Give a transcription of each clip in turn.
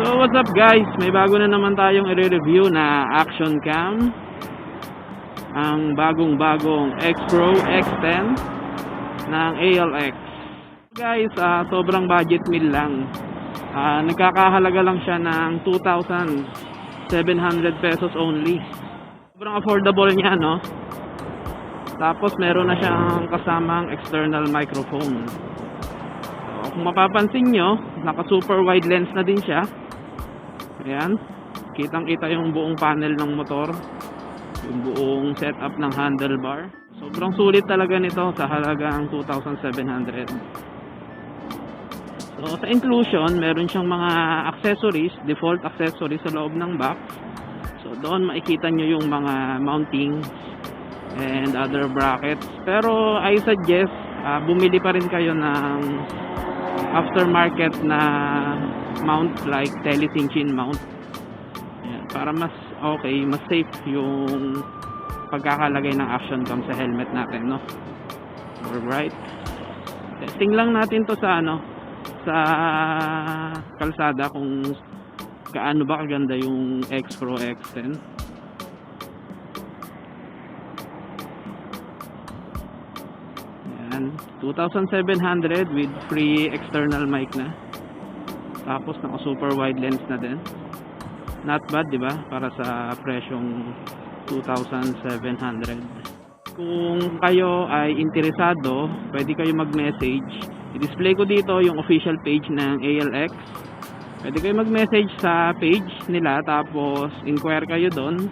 So what's up guys? May bago na naman tayong i-review na action cam. Ang bagong bagong X Pro X10 ng ALX. Guys, ah, sobrang budget meal lang. Ah, nagkakahalaga lang siya ng 2,700 pesos only. Sobrang affordable niya, no? Tapos meron na siyang kasamang external microphone. Kung mapapansin nyo, naka super wide lens na din siya. Ayan. Kitang kita yung buong panel ng motor. Yung buong setup ng handlebar. Sobrang sulit talaga nito sa halagang 2,700. So sa inclusion, meron siyang mga accessories, default accessories sa loob ng box. So doon makikita nyo yung mga mounting and other brackets. Pero I suggest ah, bumili pa rin kayo ng aftermarket na mount like telecinchin mount. Ayan, para mas okay, mas safe yung pagkakalagay ng action cam sa helmet natin, no? Alright. Testing lang natin to sa ano, sa kalsada kung gaano ba kaganda yung X Pro X10. Yan, 2,700 with free external mic na. Tapos naka super wide lens na din. Not bad, 'di ba? Para sa presyong 2,700. Kung kayo ay interesado, pwede kayo mag-message. I-display ko dito yung official page ng ALX. Pwede kayo mag-message sa page nila tapos inquire kayo doon.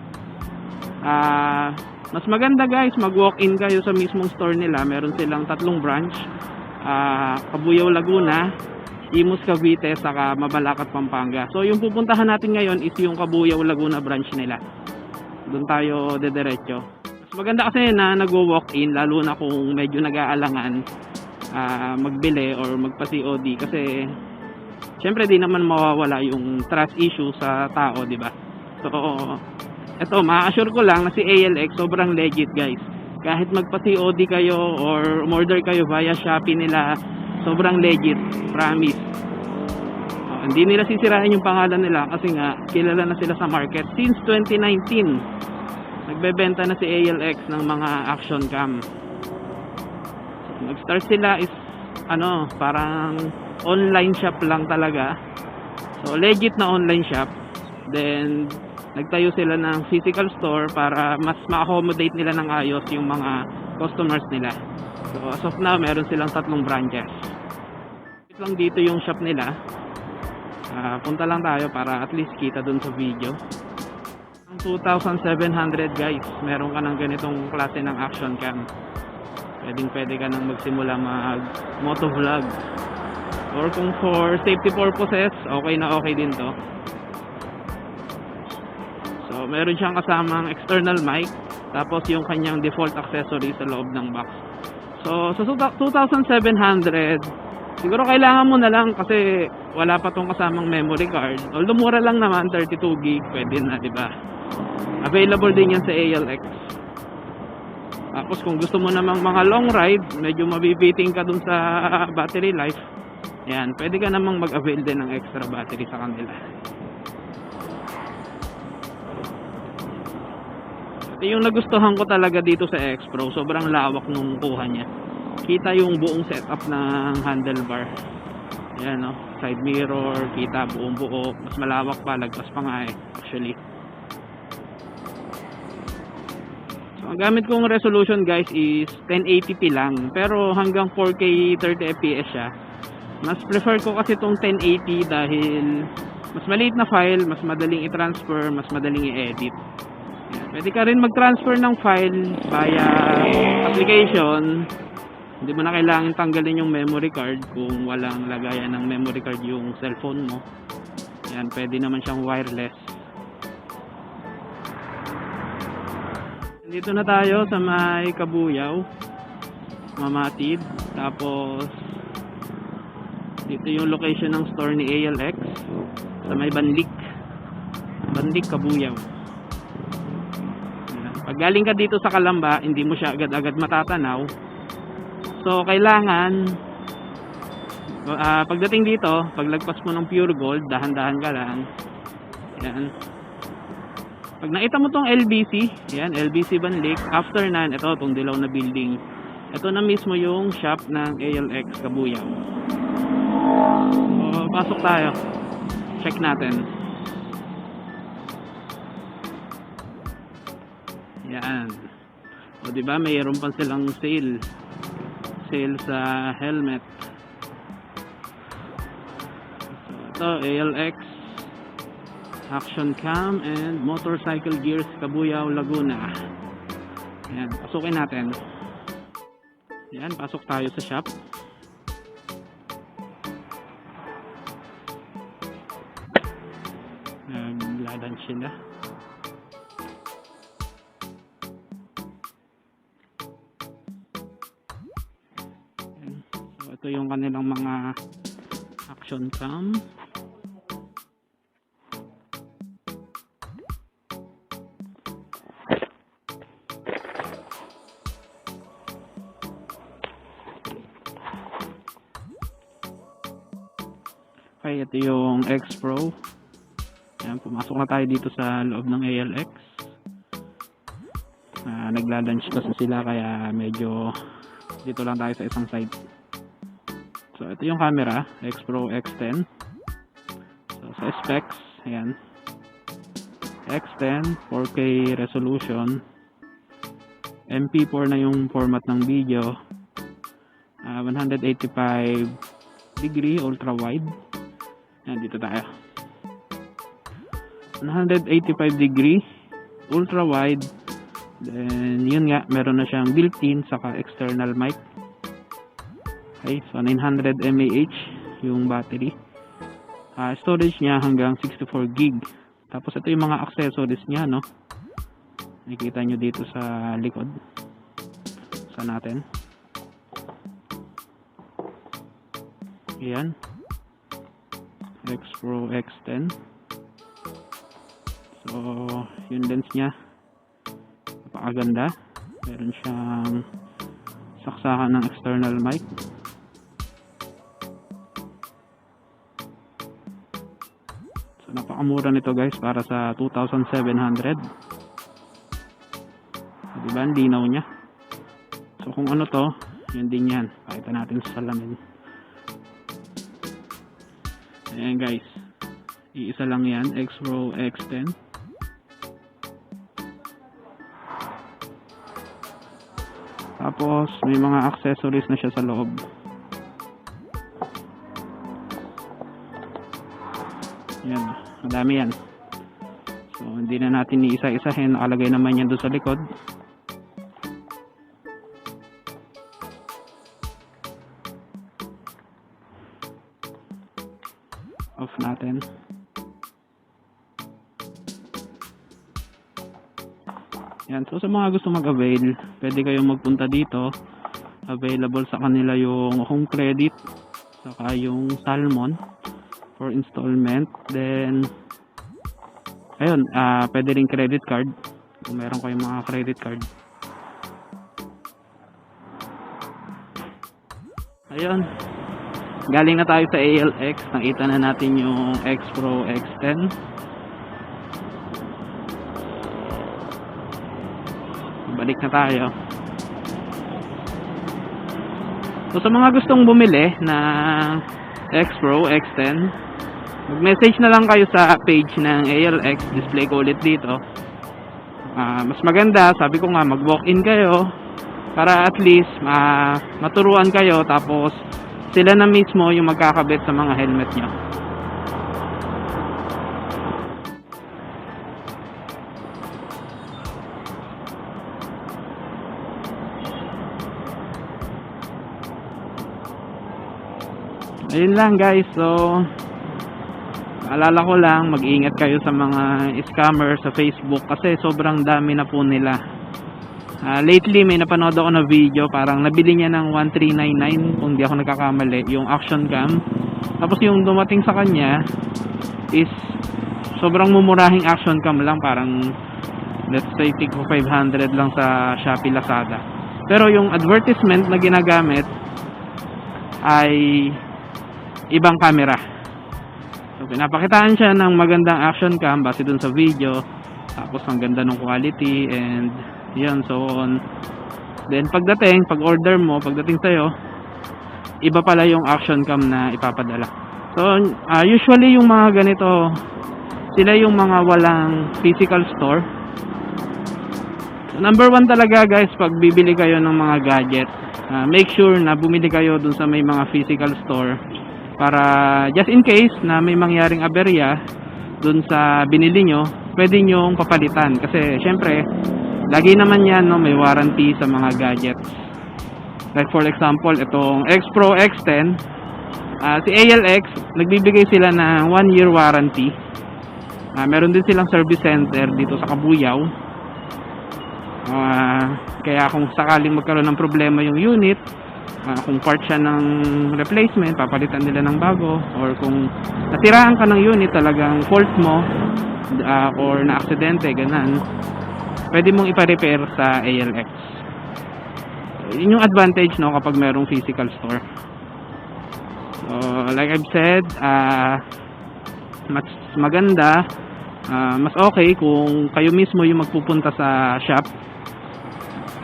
Ah, mas maganda guys, mag-walk-in kayo sa mismong store nila. Meron silang tatlong branch. Ah, Cabuyao, Laguna, Imus, Cavite, saka Mabalacat, Pampanga. So yung pupuntahan natin ngayon is yung Cabuyao, Laguna branch nila. Doon tayo dediretso. Mas maganda kasi na nagwo-walk-in lalo na kung medyo nag-aalangan ah, magbili or magpa-COD kasi syempre di naman mawawala yung trust issue sa tao, di ba? So, eto, ma-assure ko lang na si ALX sobrang legit, guys. Kahit magpa-COD kayo or order kayo via Shopee nila, sobrang legit, promise. Oh, hindi nila sisirain yung pangalan nila kasi nga kilala na sila sa market since 2019. Nagbebenta na si ALX ng mga action cam. So, nag-start sila is ano, parang online shop lang talaga. So legit na online shop. Then nagtayo sila ng physical store para mas ma-accommodate nila ng ayos yung mga customers nila. So as of now, meron silang tatlong branches. Ito lang dito yung shop nila. Ah, punta lang tayo para at least kita dun sa video. Ang 2,700 guys, meron ka ng ganitong klase ng action cam. Pwedeng pwede ka nang magsimula mag motovlog. Or kung for safety purposes, okay na okay din to. Meron siyang kasamang external mic, tapos yung kanyang default accessory sa loob ng box. So, sa 2,700, siguro kailangan mo na lang kasi wala pa tong kasamang memory card. Although mura lang naman, 32 gig, pwede na, di ba? Available din yan sa ALX. Tapos kung gusto mo namang mga long ride, medyo mabibiting ka dun sa battery life. Yan, pwede ka namang mag-avail din ng extra battery sa kanila. Yung nagustuhan ko talaga dito sa X Pro, sobrang lawak nung kuha niya. Kita yung buong setup ng handlebar. Yan no, side mirror, kita buong buo, mas malawak pa, lagpas pa nga eh, actually. So, ang gamit kong resolution guys is 1080p lang. Pero hanggang 4K 30 fps siya. Mas prefer ko kasi itong 1080 dahil mas maliit na file, mas madaling i-transfer, mas madaling i-edit. Pwede ka rin mag-transfer ng file via application. Hindi mo na kailangan tanggalin yung memory card kung walang lagayan ng memory card yung cellphone mo. Yan, pwede naman siyang wireless. Dito na tayo sa may Kabuyaw. Mamatid. Tapos dito yung location ng store ni ALX sa may Banlik. Banlik Kabuyaw. Galing ka dito sa Kalamba, hindi mo siya agad-agad matatanaw. So kailangan Ah, pagdating dito, paglagpas mo ng pure gold, dahan-dahan ka lang. Yan. Pag nakita mo tong LBC, yan, LBC Banlik, after nan, ito, tong dilaw na building. Ito na mismo yung shop ng ALX Kabuyaw. So, pasok tayo. Check natin. Yan. O, di ba mayroon pa silang sale. Sale sa helmet. So, ito, ALX Action Cam and Motorcycle Gears Kabuyao, Laguna. Yan, pasukin natin. Yan, pasok tayo sa shop. Nagladan sila. Yung kanilang mga action cam. Okay, ito yung X Pro. Ayan, pumasok na tayo dito sa loob ng ALX. Ah, nagla-lunch kasi sila kaya medyo dito lang tayo sa isang side. So, ito yung camera, X Pro X10. So, sa specs, ayan. X10, 4K resolution. MP4 na yung format ng video. Ah, 185 degree ultra wide. Ayan, dito tayo. 185 degree ultra wide then yun nga meron na siyang built-in saka external mic okay so 900 mAh yung battery. Ah, storage niya hanggang 64 gig. Tapos ito yung mga accessories niya no? Nakikita nyo dito sa likod. Sa natin. Ayan. X Pro X10 so yung lens niya. Napakaganda. Meron siyang saksakan ng external mic so napakamura nito guys para sa 2,700 so, diba? Ang linaw niya. So kung ano to yun din yan. Pakita natin sa salamin. Ayan guys. Iisa lang yan. X Pro X10 Tapos, may mga accessories na siya sa loob. Yan, madami yan. So, hindi na natin iisa-isahin. Nakalagay naman yan doon sa likod. Off natin. Yan. So, sa mga gusto mag-avail, pwede kayong magpunta dito. Available sa kanila yung home credit, saka yung salmon for installment. Then, ayun, ah pwede rin credit card. Kung meron kayong mga credit card. Ayun. Galing na tayo sa ALX. Nakita na natin yung X Pro X10. balik na tayo so sa mga gustong bumili na X Pro X10 mag message na lang kayo sa page ng ALX display ko ulit dito. Ah, mas maganda sabi ko nga mag walk in kayo para at least ma maturuan kayo. Tapos sila na mismo yung magkakabit sa mga helmet nyo ayun lang guys so Alala ko lang, mag-ingat kayo sa mga scammer sa Facebook kasi sobrang dami na po nila. Ah, lately, may napanood ako na video, parang nabili niya ng 1399 kung di ako nagkakamali, yung action cam. Tapos yung dumating sa kanya is sobrang mumurahing action cam lang, parang let's say tig 500 lang sa Shopee Lazada. Pero yung advertisement na ginagamit ay ibang camera. So, pinapakitaan siya ng magandang action cam base dun sa video. Tapos, ang ganda ng quality and yun, so on. Then, pagdating, pag order mo, pagdating sa'yo, iba pala yung action cam na ipapadala. So, ah, usually yung mga ganito, sila yung mga walang physical store. So, number one talaga guys, pag bibili kayo ng mga gadget, ah, make sure na bumili kayo dun sa may mga physical store para just in case na may mangyaring aberya dun sa binili nyo, pwede nyong papalitan. Kasi syempre, lagi naman yan, no, may warranty sa mga gadgets. Like for example, itong X Pro X10, ah, si ALX, nagbibigay sila ng 1 year warranty. Ah, meron din silang service center dito sa Kabuyaw. Ah, kaya kung sakaling magkaroon ng problema yung unit, ah, kung part siya ng replacement, papalitan nila ng bago. Or kung nasiraan ka ng unit, talagang fault mo, ah, or na-aksidente, ganan, pwede mong ipa-repair sa ALX. Yun yung advantage no kapag merong physical store. So, like I've said, ah mas maganda, ah, mas okay kung kayo mismo yung magpupunta sa shop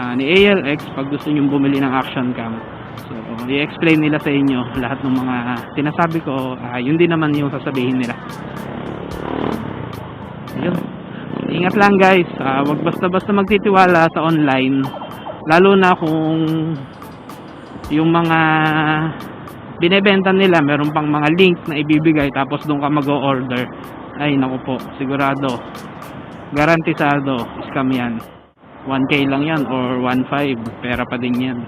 ah, ni ALX pag gusto niyo bumili ng action cam. So, i-explain nila sa inyo lahat ng mga sinasabi ko, ah, yun din naman yung sasabihin nila. Yun. Ingat lang guys, ah, wag basta-basta magtitiwala sa online. Lalo na kung yung mga binebenta nila, meron pang mga link na ibibigay tapos doon ka mag-order. Ay, naku po, sigurado. Garantisado, scam yan. 1K lang yan or 1.5, pera pa din yan.